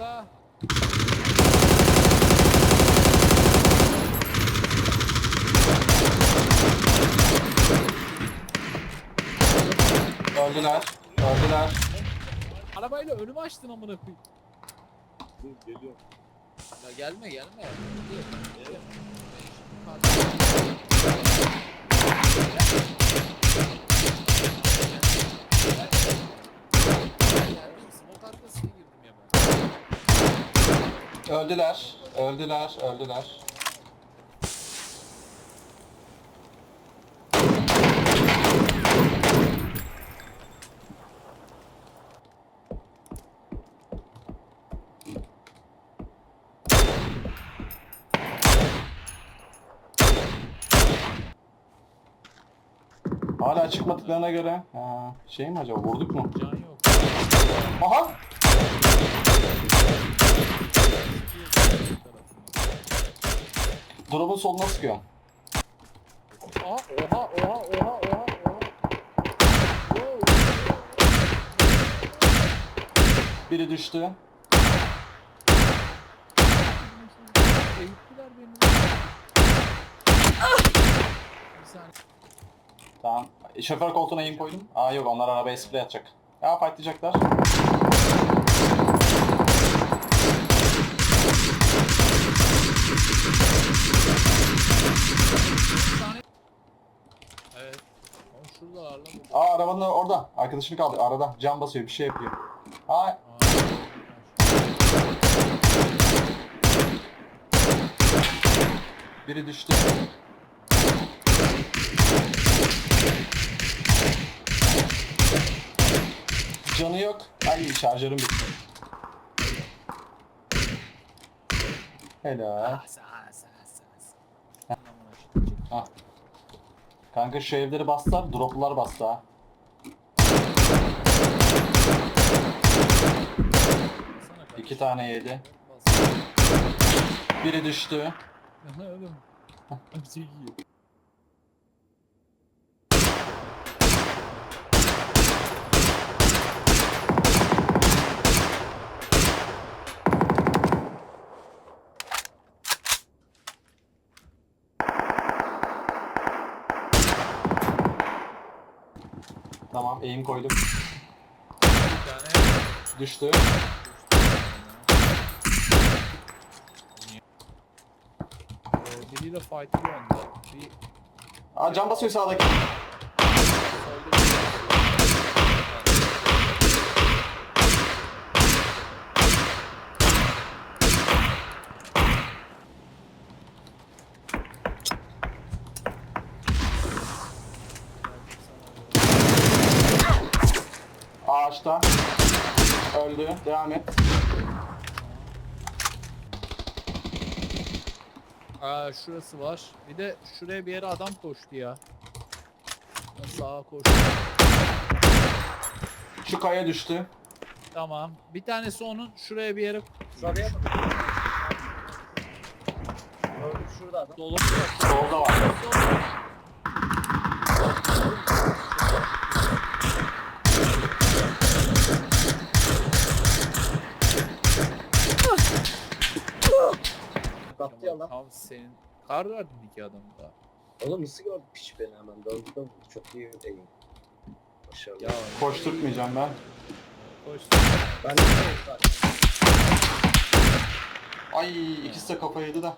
Sakla. Öldüler. Öldüler. Arabayla önümü açtın amına koyayım. Dur geliyor. Ya gelme gelme. Geliyor. Smoke arkasına girdim ya ben. Öldüler. Öldüler. Öldüler. Hala çıkmadıklarına göre ha, şey mi acaba vurduk mu? Can yok. Aha! Drop'un soluna sıkıyor. Oha oha oha oha oha oha. Biri düştü. Eğittiler beni. Bir saniye. Tamam. Şoför koltuğuna yem koydum. Aa yok onlar arabaya sprey atacak. Ya fightlayacaklar. Bir saniye. Evet. Oğlum şuradalar lan. Aa arabanın orada. Arkadaşını kaldı. Arada. Cam basıyor. Bir şey yapıyor. Aa, biri düştü. Canı yok. Ay şarjörüm bitti. Helal. Ah, sa- sa- sa- sa. Amına koyayım. Ah. Kanka şu evleri bastılar. Droplular bastı ha. İki tane yedi. Biri düştü. Oğlum. Çok iyi. Tamam eğim koydum. Bir tane. Düştü. Ee, biriyle fightlıyor onda. Bir Aa cam basıyor sağdaki. solda bir Ağaçta. Öldü. Devam et. Aa şurası var. Bir de şuraya bir yere adam koştu ya. Sağa koştu. Şu kaya düştü. Tamam. Bir tanesi onun şuraya bir yere bak. Gördüm şurada adam. dolu. Solda var. Baktı ya lan. Tam senin. Kar verdin iki adamı da. Oğlum nasıl gördü piç beni hemen döndü. Çok iyi değil. Başarılı. Ya Koşturtmayacağım ben. koş. Ben de. Ay ikisi de kafayı yedi de.